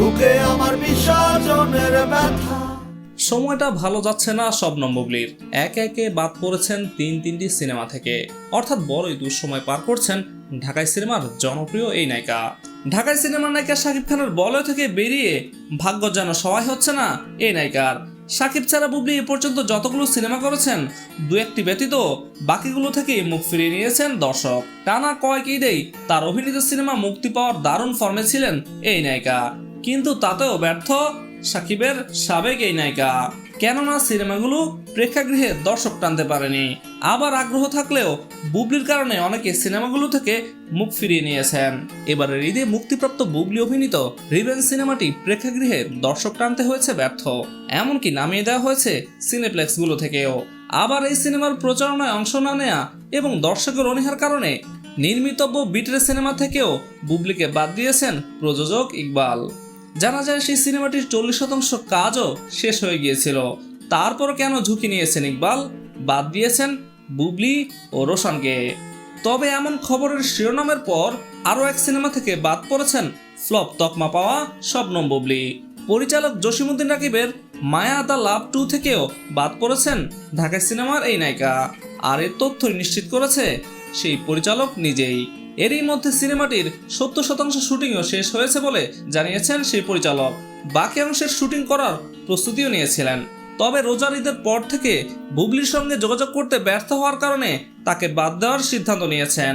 বুকে আমার বিসর্জনের ব্যথা। সময়টা ভালো যাচ্ছে না সব বুবলির একে একে বাদ পড়েছেন তিন তিনটি সিনেমা থেকে। অর্থাৎ বড়ই দুঃসময় পার করছেন ঢাকাই সিনেমার জনপ্রিয় এই নায়িকা। ঢাকাই সিনেমার নায়িকা শাকিব খানের বলয় থেকে বেরিয়ে ভাগ্য যেন সহায় হচ্ছে না এই নায়িকার। শাকিব ছাড়া বুবলি এ পর্যন্ত যতগুলো সিনেমা করেছেন, দু একটি ব্যতীত বাকিগুলো থেকে মুখ ফিরিয়ে নিয়েছেন দর্শক। টানা কয়েক ঈদেই তার অভিনীত সিনেমা মুক্তি পাওয়ার দারুণ ফর্মে ছিলেন এই নায়িকা। কিন্তু তাতেও ব্যর্থ সাকিবের সাবেক এই নায়িকা। কেননা সিনেমাগুলো প্রেক্ষাগৃহে দর্শক টানতে পারেনি। আবার আগ্রহ থাকলেও বুবলির কারণে অনেকে সিনেমাগুলো থেকে মুখ ফিরিয়ে নিয়েছেন। এবারের ঈদে মুক্তিপ্রাপ্ত বুবলি অভিনীত রিভেঞ্জ সিনেমাটি প্রেক্ষাগৃহে দর্শক টানতে হয়েছে ব্যর্থ। এমনকি নামিয়ে দেওয়া হয়েছে সিনেপ্লেক্সগুলো থেকেও। আবার এই সিনেমার প্রচারণায় অংশ না নেয়া এবং দর্শকের অনীহার কারণে নির্মিতব্য বিটের সিনেমা থেকেও বুবলিকে বাদ দিয়েছেন প্রযোজক ইকবাল। জানা যায় সেই সিনেমাটির চল্লিশ শতাংশ কাজও শেষ হয়ে গিয়েছিল। তারপর কেন ঝুঁকি নিয়েছেন ইকবাল? বাদ দিয়েছেন বুবলি ও রোশনকে। তবে এমন খবরের শিরোনামের পর আরও এক সিনেমা থেকে বাদ পড়েছেন ফ্লপ তকমা পাওয়া শবনম বুবলি। পরিচালক জসিমুদ্দিন রাকিবের মায়া দ্য লাভ টু থেকেও বাদ পড়েছেন ঢাকা সিনেমার এই নায়িকা। আর এর তথ্য নিশ্চিত করেছে সেই পরিচালক নিজেই। এরই মধ্যে সিনেমাটির সত্তর শতাংশ শুটিংও শেষ হয়েছে বলে জানিয়েছেন সেই পরিচালক। বাকি অংশের শুটিং করার প্রস্তুতিও নিয়েছিলেন। তবে রোজার ঈদের পর থেকে বুবলির সঙ্গে যোগাযোগ করতে ব্যর্থ হওয়ার কারণে তাকে বাদ দেওয়ার সিদ্ধান্ত নিয়েছেন।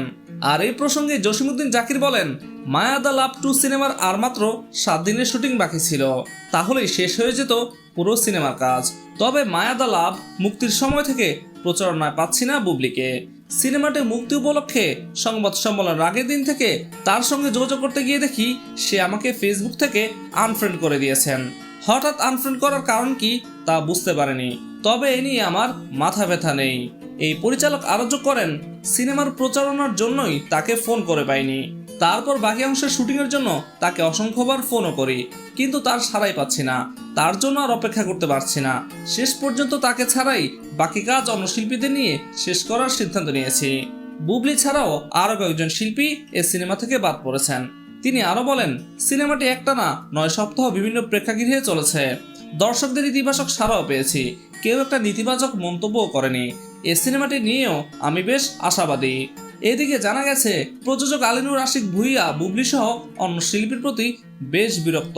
আর এই প্রসঙ্গে জসিমুদ্দিন জাকির বলেন, মায়া দ্য লাভ টু সিনেমার আর মাত্র সাত দিনের শুটিং বাকি ছিল। তাহলেই শেষ হয়ে যেত পুরো সিনেমার কাজ। তবে মায়া দ্য লাভ মুক্তির সময় থেকে প্রচারণায় পাচ্ছি না বুবলিকে। সিনেমাটি মুক্তি উপলক্ষে সংবাদ সম্মেলনের আগের দিন থেকে তার সঙ্গে যোগাযোগ করতে গিয়ে দেখি সে আমাকে ফেসবুক থেকে আনফ্রেন্ড করে দিয়েছেন। হঠাৎ আনফ্রেন্ড করার কারণ কি তা বুঝতে পারেনি। তবে এ নিয়ে আমার মাথা ব্যথা নেই। এই পরিচালক আরও যোগ করেন, সিনেমার প্রচারণার জন্যই তাকে ফোন করে পাইনি। তারপর বাকি অংশের শুটিংয়ের জন্য তাকে অসংখ্যবার ফোনও করি, কিন্তু তার সারাই পাচ্ছি না। তার জন্য আর অপেক্ষা করতে পারছি না। শেষ পর্যন্ত তাকে ছাড়াই বাকি কাজ অন্য শিল্পীদের নিয়ে শেষ করার সিদ্ধান্ত নিয়েছি। বুবলি ছাড়াও আরও কয়েকজন শিল্পী এ সিনেমা থেকে বাদ পড়েছেন। তিনি আরও বলেন, সিনেমাটি একটানা নয় সপ্তাহ বিভিন্ন প্রেক্ষাগৃহে চলেছে। দর্শকদের ইতিবাচক সাড়াও পেয়েছি। কেউ একটা নেতিবাচক মন্তব্যও করেনি। এ সিনেমাটি নিয়েও আমি বেশ আশাবাদী। এদিকে জানা গেছে, প্রযোজক আলিনুর আশিক ভুইয়া, বুবলি সহ অন্য শিল্পীর প্রতি বেশ বিরক্ত।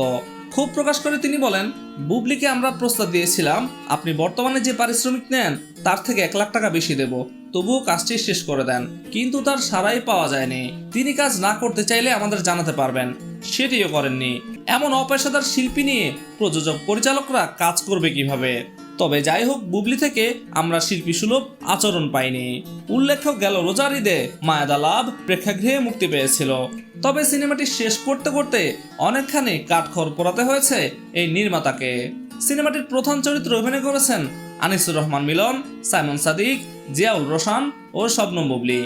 ক্ষোভ প্রকাশ করে তিনি বলেন, বুবলিকে আমরা প্রস্তাব দিয়েছিলাম, আপনি বর্তমানে যে পারিশ্রমিক নেন, তার থেকে এক লাখ টাকা বেশি দেব। তবুও কাজটি শেষ করে দেন। কিন্তু তার সারাই পাওয়া যায়নি। তিনি কাজ না করতে চাইলে আমাদের জানাতে পারবেন। সেটিও করেননি। এমন অপেশাদার শিল্পী নিয়ে প্রযোজক পরিচালকরা কাজ করবে কীভাবে? তবে যাই হোক বুবলি থেকে আমরা শিল্পী সুলভ আচরণ পাইনি। উল্লেখ্য গেল রোজার ঈদে মায়াদা লাভ, প্রেক্ষাগৃহে মুক্তি পেয়েছিল। তবে সিনেমাটি শেষ করতে করতে অনেকখানি কাঠখড় পোড়াতে হয়েছে এই নির্মাতাকে। সিনেমাটির প্রধান চরিত্রে অভিনয় করেছেন আনিসুর রহমান মিলন, সাইমন সাদিক জিয়াউল রোশান ও শবনম বুবলি।